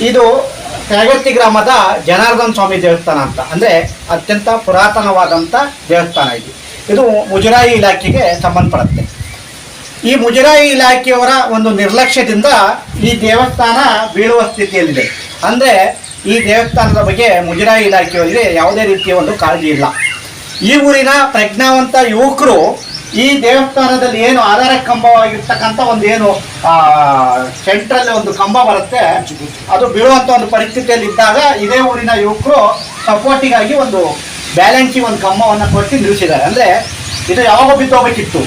ಇದು ತ್ಯಾಗರ್ತಿ ಗ್ರಾಮದ ಜನಾರ್ದನ್ ಸ್ವಾಮಿ ದೇವಸ್ಥಾನ ಅಂತ. ಅಂದರೆ ಅತ್ಯಂತ ಪುರಾತನವಾದಂಥ ದೇವಸ್ಥಾನ ಇದು. ಇದು ಮುಜರಾಯಿ ಇಲಾಖೆಗೆ ಸಂಬಂಧಪಡುತ್ತೆ. ಈ ಮುಜರಾಯಿ ಇಲಾಖೆಯವರ ಒಂದು ನಿರ್ಲಕ್ಷ್ಯದಿಂದ ಈ ದೇವಸ್ಥಾನ ಬೀಳುವ ಸ್ಥಿತಿಯಲ್ಲಿದೆ. ಅಂದರೆ ಈ ದೇವಸ್ಥಾನದ ಬಗ್ಗೆ ಮುಜರಾಯಿ ಇಲಾಖೆಯವರಿಗೆ ಯಾವುದೇ ರೀತಿಯ ಒಂದು ಕಾಳಜಿ ಇಲ್ಲ. ಈ ಊರಿನ ಪ್ರಜ್ಞಾವಂತ ಯುವಕರು ಈ ದೇವಸ್ಥಾನದಲ್ಲಿ ಏನು ಆಧಾರ ಕಂಬವಾಗಿರ್ತಕ್ಕಂಥ ಒಂದು ಏನು ಸೆಂಟ್ರಲ್ಲಿ ಒಂದು ಕಂಬ ಬರುತ್ತೆ. ಅದು ಬೀಳುವಂಥ ಒಂದು ಪರಿಸ್ಥಿತಿಯಲ್ಲಿ ಇದ್ದಾಗ ಇದೇ ಊರಿನ ಯುವಕರು ಸಪೋರ್ಟಿಗಾಗಿ ಒಂದು ಬ್ಯಾಲೆನ್ಸಿಗೆ ಒಂದು ಕಂಬವನ್ನು ಕೊಟ್ಟು ನಿಲ್ಲಿಸಿದ್ದಾರೆ. ಅಂದರೆ ಇದು ಯಾವಾಗ ಬಿದ್ದೋಗ್ಬೇಕಿತ್ತು.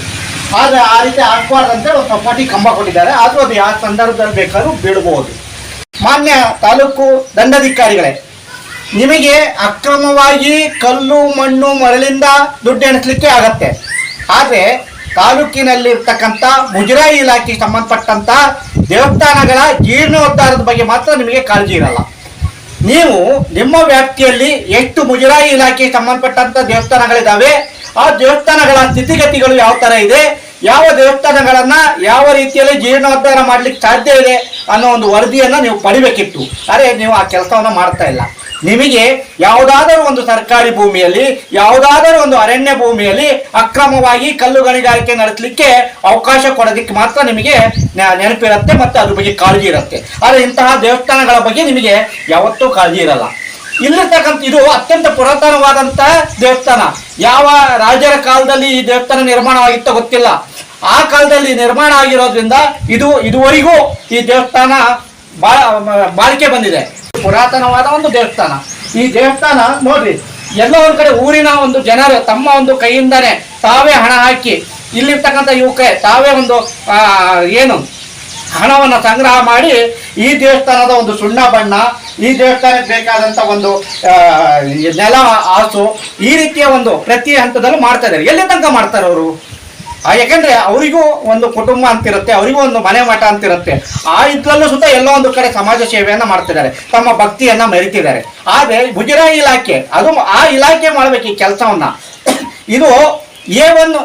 ಆದರೆ ಆ ರೀತಿ ಆಗ್ಬಾರ್ದಂತೆ ಒಂದು ಸಪೋರ್ಟಿಗೆ ಕಂಬ ಕೊಟ್ಟಿದ್ದಾರೆ. ಆದರೂ ಅದು ಯಾವ ಸಂದರ್ಭದಲ್ಲಿ ಬೇಕಾದ್ರೂ ಬೀಳಬಹುದು ಮಾನ್ಯ ತಾಲೂಕು ದಂಡಾಧಿಕಾರಿಗಳೇ, ನಿಮಗೆ ಅಕ್ರಮವಾಗಿ ಕಲ್ಲು, ಮಣ್ಣು, ಮರಳಿಂದ ದುಡ್ಡು ಎಣಿಸ್ಲಿಕ್ಕೆ ಆಗತ್ತೆ. ಆದರೆ ತಾಲೂಕಿನಲ್ಲಿ ಇರ್ತಕ್ಕಂಥ ಮುಜರಾಯಿ ಇಲಾಖೆ ಸಂಬಂಧಪಟ್ಟಂತ ದೇವಸ್ಥಾನಗಳ ಜೀರ್ಣೋದ್ಧಾರದ ಬಗ್ಗೆ ಮಾತ್ರ ನಿಮಗೆ ಕಾಳಜಿ ಇರಲ್ಲ. ನೀವು ನಿಮ್ಮ ವ್ಯಾಪ್ತಿಯಲ್ಲಿ ಎಷ್ಟು ಮುಜರಾಯಿ ಇಲಾಖೆ ಸಂಬಂಧಪಟ್ಟಂತ ದೇವಸ್ಥಾನಗಳಿದ್ದಾವೆ ಆ ದೇವಸ್ಥಾನಗಳ ಸ್ಥಿತಿಗತಿಗಳು ಯಾವ ತರ ಇದೆ? ಯಾವ ದೇವಸ್ಥಾನಗಳನ್ನ ಯಾವ ರೀತಿಯಲ್ಲಿ ಜೀರ್ಣೋದ್ಧಾರ ಮಾಡ್ಲಿಕ್ಕೆ ಸಾಧ್ಯ ಇದೆ ಅನ್ನೋ ಒಂದು ವರದಿಯನ್ನ ನೀವು ಪಡಿಬೇಕಿತ್ತು. ಆದರೆ ನೀವು ಆ ಕೆಲಸವನ್ನ ಮಾಡ್ತಾ ಇಲ್ಲ. ನಿಮಗೆ ಯಾವುದಾದರೂ ಒಂದು ಸರ್ಕಾರಿ ಭೂಮಿಯಲ್ಲಿ, ಯಾವುದಾದರೂ ಒಂದು ಅರಣ್ಯ ಭೂಮಿಯಲ್ಲಿ ಅಕ್ರಮವಾಗಿ ಕಲ್ಲು ಗಣಿಗಾರಿಕೆ ನಡೆಸಲಿಕ್ಕೆ ಅವಕಾಶ ಕೊಡೋದಕ್ಕೆ ಮಾತ್ರ ನಿಮಗೆ ನೆನಪಿರುತ್ತೆ ಮತ್ತೆ ಅದ್ರ ಬಗ್ಗೆ ಕಾಳಜಿ ಇರುತ್ತೆ. ಆದರೆ ಇಂತಹ ದೇವಸ್ಥಾನಗಳ ಬಗ್ಗೆ ನಿಮಗೆ ಯಾವತ್ತೂ ಕಾಳಜಿ ಇರಲ್ಲ. ಇಲ್ಲಿರ್ತಕ್ಕಂಥ, ಇದು ಅತ್ಯಂತ ಪುರಾತನವಾದಂತಹ ದೇವಸ್ಥಾನ. ಯಾವ ರಾಜರ ಕಾಲದಲ್ಲಿ ಈ ದೇವಸ್ಥಾನ ನಿರ್ಮಾಣವಾಗಿತ್ತೋ ಗೊತ್ತಿಲ್ಲ. ಆ ಕಾಲದಲ್ಲಿ ನಿರ್ಮಾಣ ಆಗಿರೋದ್ರಿಂದ ಇದು ಇದುವರೆಗೂ ಈ ದೇವಸ್ಥಾನ ಬಾ ಮ- ಬಾಳಿಕೆ ಬಂದಿದೆ. ಪುರಾತನವಾದ ಒಂದು ದೇವಸ್ಥಾನ. ಈ ದೇವಸ್ಥಾನ ನೋಡ್ರಿ, ಎಲ್ಲೋ ಒಂದ್ ಕಡೆ ಊರಿನ ಒಂದು ಜನರು ತಮ್ಮ ಒಂದು ಕೈಯಿಂದಾನೆ ತಾವೇ ಹಣ ಹಾಕಿ ಇಲ್ಲಿರ್ತಕ್ಕಂಥ ಯುವಕ ತಾವೇ ಒಂದು ಏನು ಹಣವನ್ನು ಸಂಗ್ರಹ ಮಾಡಿ ಈ ದೇವಸ್ಥಾನದ ಒಂದು ಸುಣ್ಣ ಬಣ್ಣ, ಈ ದೇವಸ್ಥಾನಕ್ಕೆ ಬೇಕಾದಂತ ಒಂದು ನೆಲ ಆಸು ಈ ರೀತಿಯ ಒಂದು ಪ್ರತಿ ಹಂತದಲ್ಲೂ ಮಾಡ್ತಾ ಇದ್ದಾರೆ. ಎಲ್ಲಿ ತನಕ ಮಾಡ್ತಾರೆ ಅವರು? ಯಾಕಂದ್ರೆ ಅವರಿಗೂ ಒಂದು ಕುಟುಂಬ ಅಂತಿರುತ್ತೆ, ಅವರಿಗೂ ಒಂದು ಮನೆ ಮಠ ಅಂತಿರುತ್ತೆ. ಆ ಇದ್ರಲ್ಲೂ ಸುತ್ತ ಎಲ್ಲೋ ಒಂದು ಕಡೆ ಸಮಾಜ ಸೇವೆಯನ್ನ ಮಾಡ್ತಿದ್ದಾರೆ, ತಮ್ಮ ಭಕ್ತಿಯನ್ನ ಮೆರಿತಿದ್ದಾರೆ. ಆದ್ರೆ ಮುಜರಾಯಿ ಇಲಾಖೆ, ಅದು ಆ ಇಲಾಖೆ ಮಾಡ್ಬೇಕು ಈ ಕೆಲಸವನ್ನ. ಇದು ಏ ಒಂದು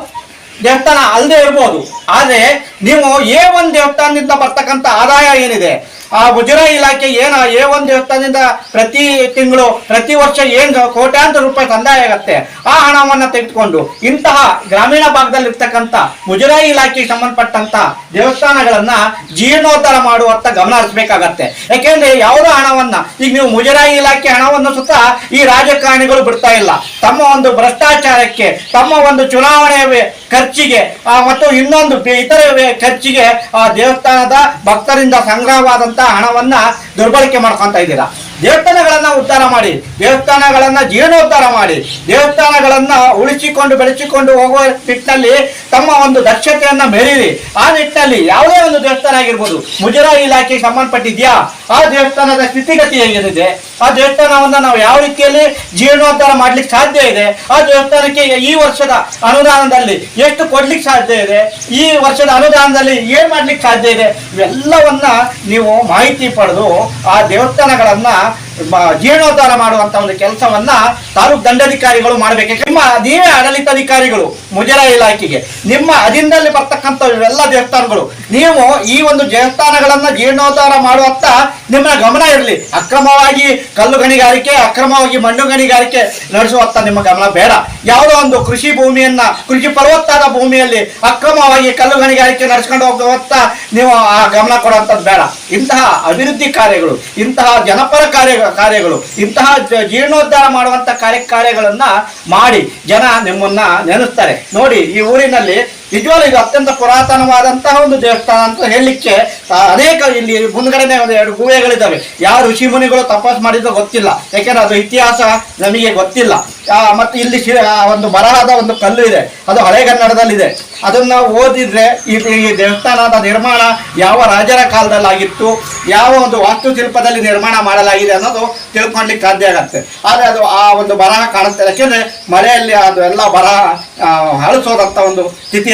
ದೇವಸ್ಥಾನ ಅಲ್ಲದೆ ಇರ್ಬೋದು. ಆದ್ರೆ ನೀವು ಏ ಒಂದು ದೇವಸ್ಥಾನದಿಂದ ಬರ್ತಕ್ಕಂಥ ಆದಾಯ ಏನಿದೆ? ಆ ಮುಜರಾಯಿ ಇಲಾಖೆ ಏನ ಏ ಒಂದು ದೇವಸ್ಥಾನದಿಂದ ಪ್ರತಿ ತಿಂಗಳು, ಪ್ರತಿ ವರ್ಷ ಏನು ಕೋಟ್ಯಾಂತರ ರೂಪಾಯಿ ಸಂದಾಯ ಆಗತ್ತೆ, ಆ ಹಣವನ್ನ ತೆಗೆದುಕೊಂಡು ಇಂತಹ ಗ್ರಾಮೀಣ ಭಾಗದಲ್ಲಿ ಇರ್ತಕ್ಕಂಥ ಮುಜರಾಯಿ ಇಲಾಖೆಗೆ ಸಂಬಂಧಪಟ್ಟಂತ ದೇವಸ್ಥಾನಗಳನ್ನ ಜೀರ್ಣೋದ್ಧಾರ ಮಾಡುವತ್ತ ಗಮನ ಹರಿಸಬೇಕಾಗತ್ತೆ. ಯಾಕೆಂದ್ರೆ ಯಾವುದೋ ಹಣವನ್ನ, ಈಗ ನೀವು ಮುಜರಾಯಿ ಇಲಾಖೆ ಹಣವನ್ನು ಸುತ್ತ ಈ ರಾಜಕಾರಣಿಗಳು ಬಿಡ್ತಾ ಇಲ್ಲ. ತಮ್ಮ ಒಂದು ಭ್ರಷ್ಟಾಚಾರಕ್ಕೆ, ತಮ್ಮ ಒಂದು ಚುನಾವಣೆ ಖರ್ಚಿಗೆ ಮತ್ತು ಇನ್ನೊಂದು ಇತರ ಖರ್ಚಿಗೆ ಆ ದೇವಸ್ಥಾನದ ಭಕ್ತರಿಂದ ಸಂಗ್ರಹವಾದಂತ ಹಣವನ್ನ ದುರ್ಬಳಕೆ ಮಾಡ್ಕೊಂತ ಇದ್ದೀರಾ? ದೇವಸ್ಥಾನಗಳನ್ನ ಉದ್ಧಾರ ಮಾಡಿ, ದೇವಸ್ಥಾನಗಳನ್ನ ಜೀರ್ಣೋದ್ಧಾರ ಮಾಡಿ, ದೇವಸ್ಥಾನಗಳನ್ನ ಉಳಿಸಿಕೊಂಡು ಬೆಳೆಸಿಕೊಂಡು ಹೋಗುವ ನಿಟ್ಟಿನಲ್ಲಿ ತಮ್ಮ ಒಂದು ದಕ್ಷತೆಯನ್ನ ಮೆರೀರಿ. ಆ ನಿಟ್ಟಿನಲ್ಲಿ ಯಾವುದೇ ಒಂದು ದೇವಸ್ಥಾನ ಆಗಿರ್ಬೋದು, ಮುಜರಾಯಿ ಇಲಾಖೆಗೆ ಸಂಬಂಧಪಟ್ಟಿದ್ಯಾ? ಆ ದೇವಸ್ಥಾನದ ಸ್ಥಿತಿಗತಿ ಹೇಗಿದೆ? ಆ ದೇವಸ್ಥಾನವನ್ನ ನಾವು ಯಾವ ರೀತಿಯಲ್ಲಿ ಜೀರ್ಣೋದ್ಧಾರ ಮಾಡ್ಲಿಕ್ಕೆ ಸಾಧ್ಯ ಇದೆ? ಆ ದೇವಸ್ಥಾನಕ್ಕೆ ಈ ವರ್ಷದ ಅನುದಾನದಲ್ಲಿ ಎಷ್ಟು ಕೊಡ್ಲಿಕ್ಕೆ ಸಾಧ್ಯ ಇದೆ? ಈ ವರ್ಷದ ಅನುದಾನದಲ್ಲಿ ಏನ್ ಮಾಡ್ಲಿಕ್ಕೆ ಸಾಧ್ಯ ಇದೆ? ಇವೆಲ್ಲವನ್ನ ನೀವು ಮಾಹಿತಿ ಪಡೆದು ಆ ದೇವಸ್ಥಾನಗಳನ್ನ ಜೀರ್ಣೋದ್ಧಾರ ಮಾಡುವಂತ ಒಂದು ಕೆಲಸವನ್ನ ತಾಲೂಕು ದಂಡಾಧಿಕಾರಿಗಳು ಮಾಡಬೇಕು. ನಿಮ್ಮ ನೀವೇ ಆಡಳಿತಾಧಿಕಾರಿಗಳು ಮುಜರಾ ಇಲಾಖೆಗೆ, ನಿಮ್ಮ ಅಧೀನದಲ್ಲಿ ಬರ್ತಕ್ಕಂಥ ಎಲ್ಲ ದೇವಸ್ಥಾನಗಳು, ನೀವು ಈ ಒಂದು ದೇವಸ್ಥಾನಗಳನ್ನ ಜೀರ್ಣೋದ್ಧಾರ ಮಾಡುವತ್ತ ನಿಮ್ಮ ಗಮನ ಇರಲಿ. ಅಕ್ರಮವಾಗಿ ಕಲ್ಲು ಗಣಿಗಾರಿಕೆ, ಅಕ್ರಮವಾಗಿ ಮಣ್ಣು ಗಣಿಗಾರಿಕೆ ನಡೆಸುವತ್ತ ನಿಮ್ಮ ಗಮನ ಬೇಡ. ಯಾವುದೋ ಒಂದು ಕೃಷಿ ಭೂಮಿಯನ್ನ, ಕೃಷಿ ಫಲವತ್ತಾದ ಭೂಮಿಯಲ್ಲಿ ಅಕ್ರಮವಾಗಿ ಕಲ್ಲು ಗಣಿಗಾರಿಕೆ ನಡೆಸ್ಕೊಂಡು ಹೋಗುವತ್ತ ನೀವು ಆ ಗಮನ ಕೊಡುವಂಥದ್ದು ಬೇಡ. ಇಂತಹ ಅಭಿವೃದ್ಧಿ ಕಾರ್ಯಗಳು, ಇಂತಹ ಜನಪರ ಕಾರ್ಯ ಕಾರ್ಯಗಳು. ಇಂತಹ ಜೀರ್ಣೋದ್ಧಾರ ಮಾಡುವಂತ ಕಾರ್ಯ ಕಾರ್ಯಗಳನ್ನ ಮಾಡಿ ಜನ ನಿಮ್ಮನ್ನ ನೆನೆಸ್ತಾರೆ. ನೋಡಿ ಈ ಊರಿನಲ್ಲಿ ನಿಜವಾಗ್ಲೂ ಇದು ಅತ್ಯಂತ ಪುರಾತನವಾದಂತಹ ಒಂದು ದೇವಸ್ಥಾನ ಅಂತ ಹೇಳಲಿಕ್ಕೆ ಅನೇಕ ಇಲ್ಲಿ ಮುಂದ್ಗಡೆನೆ ಒಂದು ಎರಡು ಗುಹೆಗಳಿದ್ದಾವೆ ಯಾವ ಋಷಿ ಮುನಿಗಳು ತಪಸ್ ಮಾಡಿದ್ದು ಗೊತ್ತಿಲ್ಲ. ಯಾಕೆಂದ್ರೆ ಅದು ಇತಿಹಾಸ ನಮಗೆ ಗೊತ್ತಿಲ್ಲ. ಮತ್ತು ಇಲ್ಲಿ ಒಂದು ಬರಹದ ಒಂದು ಕಲ್ಲು ಇದೆ. ಅದು ಹಳೆಗನ್ನಡದಲ್ಲಿದೆ ಅದನ್ನ ಓದಿದ್ರೆ ಈ ದೇವಸ್ಥಾನದ ನಿರ್ಮಾಣ ಯಾವ ರಾಜರ ಕಾಲದಲ್ಲಿ ಆಗಿತ್ತು ಯಾವ ಒಂದು ವಾಸ್ತುಶಿಲ್ಪದಲ್ಲಿ ನಿರ್ಮಾಣ ಮಾಡಲಾಗಿದೆ ಅನ್ನೋದು ತಿಳ್ಕೊಳ್ಲಿಕ್ಕೆ ಸಾಧ್ಯ ಆಗುತ್ತೆ. ಆದರೆ ಅದು ಆ ಒಂದು ಬರಹ ಕಾಣುತ್ತೆ. ಯಾಕೆಂದ್ರೆ ಮಳೆಯಲ್ಲಿ ಅದು ಎಲ್ಲ ಬರಹ ಹಳಸೋದಂಥ ಒಂದು ಒಂದು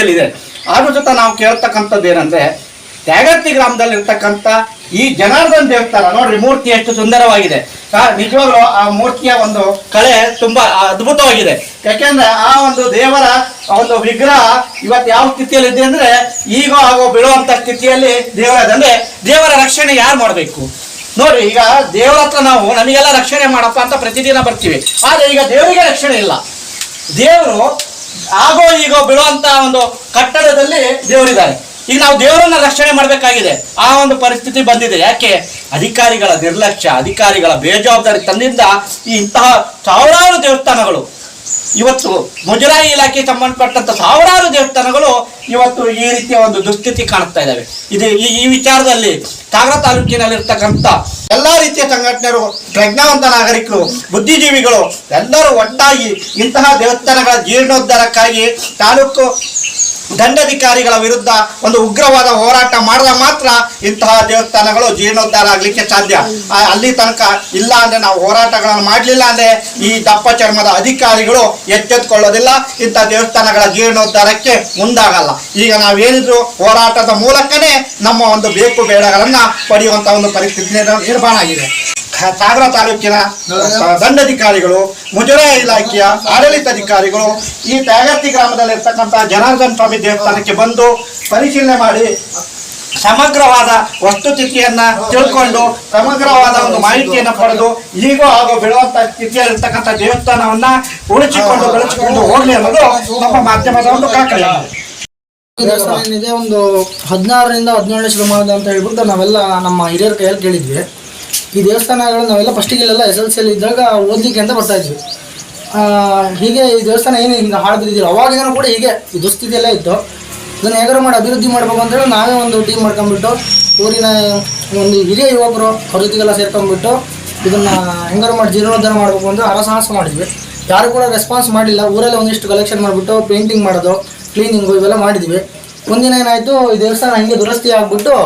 ಸ್ಥಿತಿಯಲ್ಲಿದೆ ಅದ್ರ ಜೊತೆ ನಾವು ಕೇಳ್ತಕ್ಕಂಥದ್ದು ಏನಂದ್ರೆ, ತ್ಯಾಗತಿ ಗ್ರಾಮದಲ್ಲಿ ಇರ್ತಕ್ಕಂಥ ಈ ಜನಾರ್ದನ್ ದೇವಸ್ಥಾನ ನೋಡ್ರಿ, ಮೂರ್ತಿ ಎಷ್ಟು ಸುಂದರವಾಗಿದೆ. ನಿಜವಾಗ್ಲು ನಿಜವಾಗ್ಲೂ ಆ ಮೂರ್ತಿಯ ಒಂದು ಕಳೆ ತುಂಬಾ ಅದ್ಭುತವಾಗಿದೆ. ಯಾಕೆಂದ್ರೆ ಆ ಒಂದು ದೇವರ ಒಂದು ವಿಗ್ರಹ ಇವತ್ತು ಯಾವ ಸ್ಥಿತಿಯಲ್ಲಿ ಇದೆ ಅಂದ್ರೆ, ಈಗ ಆಗೋ ಬೀಳುವಂತ ಸ್ಥಿತಿಯಲ್ಲಿ ದೇವರ ಅಂದ್ರೆ ದೇವರ ರಕ್ಷಣೆ ಯಾರು ಮಾಡಬೇಕು? ನೋಡಿ ಈಗ ದೇವರ ಹತ್ರ ನಾವು ನಮಗೆಲ್ಲ ರಕ್ಷಣೆ ಮಾಡಪ್ಪ ಅಂತ ಪ್ರತಿದಿನ ಬರ್ತೀವಿ. ಆದ್ರೆ ಈಗ ದೇವರಿಗೆ ರಕ್ಷಣೆ ಇಲ್ಲ. ದೇವರು ಆಗೋ ಈಗೋ ಬಿಡುವಂತ ಒಂದು ಕಟ್ಟಡದಲ್ಲಿ ದೇವರಿದ್ದಾರೆ. ಈಗ ನಾವು ದೇವರನ್ನ ರಕ್ಷಣೆ ಮಾಡಬೇಕಾಗಿದೆ. ಆ ಒಂದು ಪರಿಸ್ಥಿತಿ ಬಂದಿದೆ. ಯಾಕೆ? ಅಧಿಕಾರಿಗಳ ನಿರ್ಲಕ್ಷ್ಯ, ಅಧಿಕಾರಿಗಳ ಬೇಜವಾಬ್ದಾರಿ ತಂದಿದ್ದ ಈ ಇಂತಹ ಸಾವಿರಾರು ದೇವಸ್ಥಾನಗಳು ಇವತ್ತು ಮುಜರಾಯಿ ಇಲಾಖೆ ಸಂಬಂಧಪಟ್ಟಂತ ಸಾವಿರಾರು ದೇವಸ್ಥಾನಗಳು ಇವತ್ತು ಈ ರೀತಿಯ ಒಂದು ದುಸ್ಥಿತಿ ಕಾಣಿಸ್ತಾ ಇದ್ದಾವೆ ಇದು ಈ ವಿಚಾರದಲ್ಲಿ ಸಾಗರ ತಾಲೂಕಿನಲ್ಲಿರ್ತಕ್ಕಂಥ ಎಲ್ಲಾ ರೀತಿಯ ಸಂಘಟನೆಗಳು ಪ್ರಜ್ಞಾವಂತ ನಾಗರಿಕರು, ಬುದ್ಧಿಜೀವಿಗಳು ಎಲ್ಲರೂ ಒಟ್ಟಾಗಿ ಇಂತಹ ದೇವಸ್ಥಾನಗಳ ಜೀರ್ಣೋದ್ಧಾರಕ್ಕಾಗಿ ತಾಲೂಕು ದಂಡಾಧಿಕಾರಿಗಳ ವಿರುದ್ಧ ಒಂದು ಉಗ್ರವಾದ ಹೋರಾಟ ಮಾಡಿದ ಮಾತ್ರ ಇಂತಹ ದೇವಸ್ಥಾನಗಳು ಜೀರ್ಣೋದ್ಧಾರ ಆಗ್ಲಿಕ್ಕೆ ಸಾಧ್ಯ. ಅಲ್ಲಿ ತನಕ ಇಲ್ಲ ಅಂದ್ರೆ ನಾವು ಹೋರಾಟಗಳನ್ನು ಮಾಡಲಿಲ್ಲ ಅಂದ್ರೆ ಈ ದಪ್ಪ ಚರ್ಮದ ಅಧಿಕಾರಿಗಳು ಎಚ್ಚೆತ್ಕೊಳ್ಳೋದಿಲ್ಲ ಇಂಥ ದೇವಸ್ಥಾನಗಳ ಜೀರ್ಣೋದ್ಧಾರಕ್ಕೆ ಮುಂದಾಗಲ್ಲ. ಈಗ ನಾವೇನಿದ್ರು ಹೋರಾಟದ ಮೂಲಕನೇ ನಮ್ಮ ಒಂದು ಬೇಕು ಬೇಡಗಳನ್ನ ಪಡೆಯುವಂತ ಒಂದು ಪರಿಸ್ಥಿತಿ ನಿರ್- ನಿರ್ಮಾಣ ಆಗಿದೆ. ಸಾಗರ ತಾಲೂಕಿನ ದಂಡಾಧಿಕಾರಿಗಳು ಮುಜರಾಯಿ ಇಲಾಖೆಯ ಆಡಳಿತಾಧಿಕಾರಿಗಳು ಈ ತ್ಯಾಗರ್ತಿ ಗ್ರಾಮದಲ್ಲಿರ್ತಕ್ಕಂಥ ಜನಾರ್ದನ್ ಸ್ವಾಮಿ ದೇವಸ್ಥಾನಕ್ಕೆ ಬಂದು ಪರಿಶೀಲನೆ ಮಾಡಿ ಸಮಗ್ರವಾದ ವಸ್ತುಸ್ಥಿತಿಯನ್ನ ತಿಳ್ಕೊಂಡು ಸಮಗ್ರವಾದ ಒಂದು ಮಾಹಿತಿಯನ್ನ ಪಡೆದು ಈಗ ಹಾಗೂ ಬೀಳುವಂತ ಸ್ಥಿತಿಯಲ್ಲಿರ್ತಕ್ಕಂಥ ದೇವಸ್ಥಾನವನ್ನ ಉಳಿಸಿಕೊಂಡು ಬೆಳೆಸಿಕೊಂಡು ಹೋಗ್ಲಿ ಅನ್ನೋದು ನಮ್ಮ ಮಾಧ್ಯಮದ ಒಂದು ಈ ದೇವಸ್ಥಾನ ಏನಿದೆ? ಒಂದು ಹದಿನಾರರಿಂದ ಹದಿನೇಳನೇ ಶತಮಾನದ ಅಂತ ಹೇಳ್ಬಿಟ್ಟು ನಾವೆಲ್ಲ ನಮ್ಮ ಹಿರಿಯರ ಕೈಯಲ್ಲಿ ಕೇಳಿದ್ವಿ. ಈ ದೇವಸ್ಥಾನಗಳು ನಾವೆಲ್ಲ ಫಸ್ಟಿಗೆಲ್ಲ ಎಸ್ ಎಲ್ ಸಿಯಲ್ಲಿ ಇದ್ದಾಗ ಓದಲಿಕ್ಕೆ ಅಂತ ಬರ್ತಾ ಇದ್ವಿ. ಹೀಗೆ ಈ ದೇವಸ್ಥಾನ ಏನು ಹಿಂಗೆ ಹಾಳದಿದ್ದಿಲ್ಲ ಅವಾಗಿನೂ ಕೂಡ ಹೀಗೆ ಈ ದುಸ್ಥಿತಿಯಲ್ಲೇ ಇತ್ತು. ಇದನ್ನು ಹೇಗಾರು ಮಾಡಿ ಅಭಿವೃದ್ಧಿ ಮಾಡ್ಬೇಕು ಅಂತೇಳಿ ನಾವೇ ಒಂದು ಟೀಮ್ ಮಾಡ್ಕೊಂಡ್ಬಿಟ್ಟು ಊರಿನ ಒಂದು ಹಿರಿಯ ಯುವಕರು ಅವ್ರ ಸೇರ್ಕೊಂಡ್ಬಿಟ್ಟು ಇದನ್ನು ಹೆಂಗಾರು ಮಾಡಿ ಜೀರ್ಣೋದ್ಧಾರ ಮಾಡಬೇಕು ಅಂತ ಹರಸಾಹಸ ಮಾಡಿದ್ವಿ. ಯಾರು ಕೂಡ ರೆಸ್ಪಾನ್ಸ್ ಮಾಡಿಲ್ಲ. ಊರಲ್ಲಿ ಒಂದಿಷ್ಟು ಕಲೆಕ್ಷನ್ ಮಾಡಿಬಿಟ್ಟು ಪೇಂಟಿಂಗ್ ಮಾಡೋದು ಕ್ಲೀನಿಂಗು ಇವೆಲ್ಲ ಮಾಡಿದ್ವಿ. ಒಂದಿನ ಏನಾಯಿತು, ಈ ದೇವಸ್ಥಾನ ಹಿಂಗೆ ದುರಸ್ತಿ ಆಗಿಬಿಟ್ಟು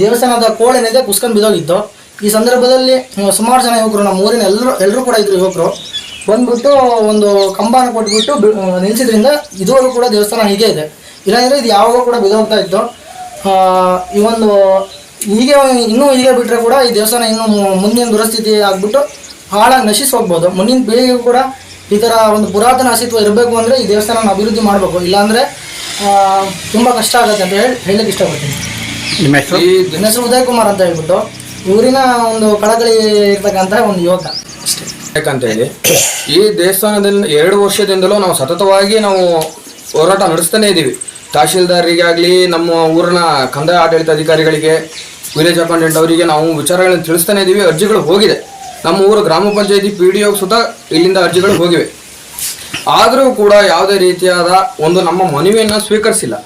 ದೇವಸ್ಥಾನದ ಕೋಳೇನಿದೆ ಕುಸ್ಕೊಂಡು ಬಿದ್ದೋಗಿತ್ತು. ಈ ಸಂದರ್ಭದಲ್ಲಿ ಸುಮಾರು ಜನ ಯುವಕರು, ನಮ್ಮ ಊರಿನ ಎಲ್ಲರೂ ಎಲ್ಲರೂ ಕೂಡ ಇದ್ರು ಯುವಕರು. ಬಂದ್ಬಿಟ್ಟು ಒಂದು ಕಂಬನ ಕೊಟ್ಬಿಟ್ಟು ನಿಲ್ಸಿದ್ರಿಂದ ಇದುವರೆಗೂ ಕೂಡ ದೇವಸ್ಥಾನ ಹೀಗೆ ಇದೆ. ಇಲ್ಲಾಂದ್ರೆ ಇದು ಯಾವಾಗ ಕೂಡ ಬಿದ್ದೋಗ್ತಾ ಇತ್ತು. ಈ ಒಂದು, ಹೀಗೆ, ಇನ್ನೂ ಹೀಗೆ ಬಿಟ್ಟರೆ ಕೂಡ ಈ ದೇವಸ್ಥಾನ ಇನ್ನೂ ಮುಂದಿನ ದುರಸ್ಥಿತಿ ಆಗ್ಬಿಟ್ಟು ಹಾಳಾಗಿ ನಶಿಸಿ ಹೋಗ್ಬೋದು. ಮುಂದಿನ ಪೀಳಿಗೆಗೂ ಕೂಡ ಈ ಥರ ಒಂದು ಪುರಾತನ ಅಸ್ತಿತ್ವ ಇರಬೇಕು ಅಂದರೆ ಈ ದೇವಸ್ಥಾನ ಅಭಿವೃದ್ಧಿ ಮಾಡಬೇಕು. ಇಲ್ಲಾಂದರೆ ತುಂಬ ಕಷ್ಟ ಆಗುತ್ತೆ ಅಂತ ಹೇಳಿ, ಹೇಳಲಿಕ್ಕೆ ಇಷ್ಟಪಡ್ತೀನಿ. ನಿಮ್ಮ ಹೆಸರು? ನನ್ನ ಹೆಸರು ಉದಯ್ ಕುಮಾರ್ ಅಂತ ಹೇಳ್ಬಿಟ್ಟು ಊರಿನ ಒಂದು ಕಳಕಳಿ ಇರ್ತಕ್ಕಂಥ ಒಂದು ಯುವಕ ಅಷ್ಟೇ. ಯಾಕಂತೇಳಿ ಈ ದೇವಸ್ಥಾನದಿಂದ ಎರಡು ವರ್ಷದಿಂದಲೂ ನಾವು ಸತತವಾಗಿ ನಾವು ಹೋರಾಟ ನಡೆಸ್ತಾನೆ ಇದ್ದೀವಿ. ತಹಶೀಲ್ದಾರರಿಗಾಗಲಿ ನಮ್ಮ ಊರಿನ ಕಂದಾಯ ಆಡಳಿತ ಅಧಿಕಾರಿಗಳಿಗೆ ವಿಲೇಜ್ ಅಕೌಂಟೆಂಟ್ ಅವರಿಗೆ ನಾವು ವಿಚಾರಗಳನ್ನು ತಿಳಿಸ್ತಾನೆ ಇದ್ದೀವಿ ಅರ್ಜಿಗಳು ಹೋಗಿದೆ. ನಮ್ಮ ಊರು ಗ್ರಾಮ ಪಂಚಾಯತಿ ಪಿ ಡಿ ಸುತ ಇಲ್ಲಿಂದ ಅರ್ಜಿಗಳು ಹೋಗಿವೆ. ಆದರೂ ಕೂಡ ಯಾವುದೇ ರೀತಿಯಾದ ಒಂದು ನಮ್ಮ ಮನವಿಯನ್ನು ಸ್ವೀಕರಿಸಿಲ್ಲ.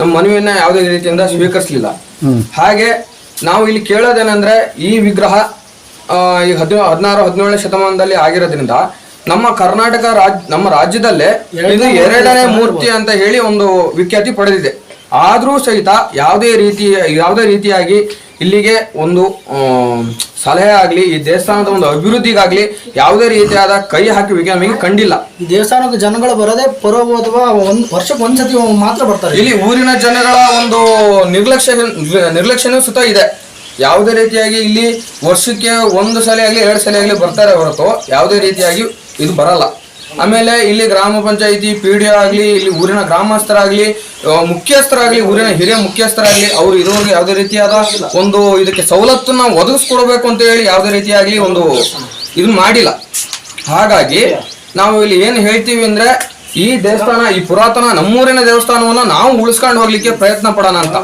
ನಮ್ಮ ಮನವಿಯನ್ನ ಯಾವುದೇ ರೀತಿಯಿಂದ ಸ್ವೀಕರಿಸಲಿಲ್ಲ. ಹಾಗೆ ನಾವು ಇಲ್ಲಿ ಕೇಳೋದೇನೆಂದ್ರೆ ಈ ವಿಗ್ರಹ ಆ, ಈ ಹದಿ ಹದಿನಾರು ಹದಿನೇಳನೇ ಶತಮಾನದಲ್ಲಿ ಆಗಿರೋದ್ರಿಂದ ನಮ್ಮ ಕರ್ನಾಟಕ ರಾಜ್ ನಮ್ಮ ರಾಜ್ಯದಲ್ಲೇ ಇದು ಎರಡನೇ ಮೂರ್ತಿ ಅಂತ ಹೇಳಿ ಒಂದು ವಿಖ್ಯಾತಿ ಪಡೆದಿದೆ. ಆದರೂ ಸಹಿತ ಯಾವುದೇ ರೀತಿ ಯಾವುದೇ ರೀತಿಯಾಗಿ ಇಲ್ಲಿಗೆ ಒಂದು ಸಲಹೆ ಆಗಲಿ ಈ ದೇವಸ್ಥಾನದ ಒಂದು ಅಭಿವೃದ್ಧಿಗಾಗಲಿ ಯಾವುದೇ ರೀತಿಯಾದ ಕೈ ಹಾಕುವಿಕೆ ನಮಗೆ ಕಂಡಿಲ್ಲ. ಈ ದೇವಸ್ಥಾನಕ್ಕೆ ಜನಗಳು ಬರದೆ ಪರೋವು ಅಥವಾ ಒಂದು ವರ್ಷಕ್ಕೆ ಒಂದ್ಸತಿ ಮಾತ್ರ ಬರ್ತಾರೆ. ಇಲ್ಲಿ ಊರಿನ ಜನಗಳ ಒಂದು ನಿರ್ಲಕ್ಷ್ಯ ನಿರ್ಲಕ್ಷ್ಯನೂ ಸುತ ಇದೆ. ಯಾವುದೇ ರೀತಿಯಾಗಿ ಇಲ್ಲಿ ವರ್ಷಕ್ಕೆ ಒಂದು ಸಲ ಆಗಲಿ ಎರಡು ಸಲ ಆಗಲಿ ಬರ್ತಾರೆ ಹೊರತು ಯಾವುದೇ ರೀತಿಯಾಗಿ ಇದು ಬರಲ್ಲ. ಆಮೇಲೆ ಇಲ್ಲಿ ಗ್ರಾಮ ಪಂಚಾಯಿತಿ, ಪಿ ಡಿ ಆಗಲಿ, ಇಲ್ಲಿ ಊರಿನ ಗ್ರಾಮಸ್ಥರಾಗಲಿ ಮುಖ್ಯಸ್ಥರಾಗಲಿ, ಊರಿನ ಹಿರಿಯ ಮುಖ್ಯಸ್ಥರಾಗಲಿ, ಅವರು ಇರೋರಿಗೆ ಯಾವುದೇ ರೀತಿಯಾದ ಒಂದು ಇದಕ್ಕೆ ಸವಲತ್ತನ್ನ ಒದಗಿಸ್ಕೊಡ್ಬೇಕು ಅಂತ ಹೇಳಿ ಯಾವುದೇ ರೀತಿಯಾಗಿ ಒಂದು ಇದು ಮಾಡಿಲ್ಲ. ಹಾಗಾಗಿ ನಾವು ಇಲ್ಲಿ ಏನು ಹೇಳ್ತೀವಿ ಅಂದ್ರೆ, ಈ ದೇವಸ್ಥಾನ, ಈ ಪುರಾತನ ನಮ್ಮೂರಿನ ದೇವಸ್ಥಾನವನ್ನ ನಾವು ಉಳಿಸ್ಕೊಂಡು ಹೋಗ್ಲಿಕ್ಕೆ ಪ್ರಯತ್ನ ಪಡೋಣ ಅಂತ.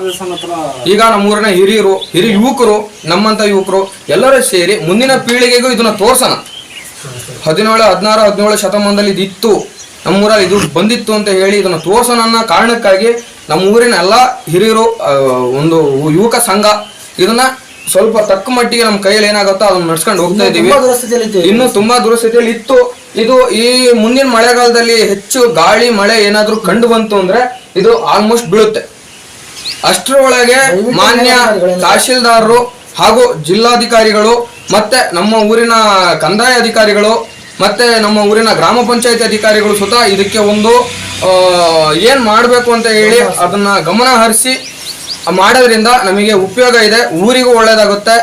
ಈಗ ನಮ್ಮೂರಿನ ಹಿರಿಯರು, ಹಿರಿಯ ಯುವಕರು, ನಮ್ಮಂತ ಯುವಕರು ಎಲ್ಲರೂ ಸೇರಿ ಮುಂದಿನ ಪೀಳಿಗೆಗೂ ಇದನ್ನ ತೋರ್ಸೋಣ. ಹದಿನೇಳು ಹದಿನಾರು ಹದಿನೇಳು ಶತಮಾನದಲ್ಲಿ ಇದಿತ್ತು. ನಮ್ಮೂರಲ್ಲಿ ಇದು ಬಂದಿತ್ತು ಅಂತ ಹೇಳಿ ಇದನ್ನು ತೋರ್ಸೋಣ ಅನ್ನೋ ಕಾರಣಕ್ಕಾಗಿ ನಮ್ಮ ಊರಿನ ಎಲ್ಲ ಹಿರಿಯರು ಒಂದು ಯುವಕ ಸಂಘ ಇದನ್ನ ಸ್ವಲ್ಪ ತಕ್ಕ ಮಟ್ಟಿಗೆ ನಮ್ಮ ಕೈಯಲ್ಲಿ ಏನಾಗುತ್ತೋ ಅದನ್ನ ನಡ್ಸ್ಕೊಂಡು ಹೋಗ್ತಾ ಇತ್ತು ಇನ್ನು ತುಂಬಾ ದುರಸ್ಥಿತಿಯಲ್ಲಿ ಇತ್ತು. ಇದು ಈ ಮುಂದಿನ ಮಳೆಗಾಲದಲ್ಲಿ ಹೆಚ್ಚು ಗಾಳಿ ಮಳೆ ಏನಾದ್ರೂ ಕಂಡು ಬಂತು ಅಂದ್ರೆ ಇದು ಆಲ್ಮೋಸ್ಟ್ ಬೀಳುತ್ತೆ. ಅಷ್ಟರೊಳಗೆ ಮಾನ್ಯ ತಹಶೀಲ್ದಾರರು ಹಾಗೂ ಜಿಲ್ಲಾಧಿಕಾರಿಗಳು ಮತ್ತೆ ನಮ್ಮ ಊರಿನ ಕಂದಾಯ ಅಧಿಕಾರಿಗಳು ಮತ್ತೆ ನಮ್ಮ ಊರಿನ ಗ್ರಾಮ ಪಂಚಾಯತಿ ಅಧಿಕಾರಿಗಳು ಸುತ ಇದಕ್ಕೆ ಒಂದು ಏನು ಮಾಡಬೇಕು ಅಂತ ಹೇಳಿ ಅದನ್ನ ಗಮನ ಹರಿಸಿ ಮಾಡೋದ್ರಿಂದ ನಮಗೆ ಉಪಯೋಗ ಇದೆ, ಊರಿಗೂ ಒಳ್ಳೆಯದಾಗುತ್ತೆ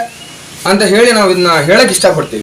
ಅಂತ ಹೇಳಿ ನಾವು ಇದನ್ನ ಹೇಳಕ್ ಇಷ್ಟಪಡ್ತೀವಿ.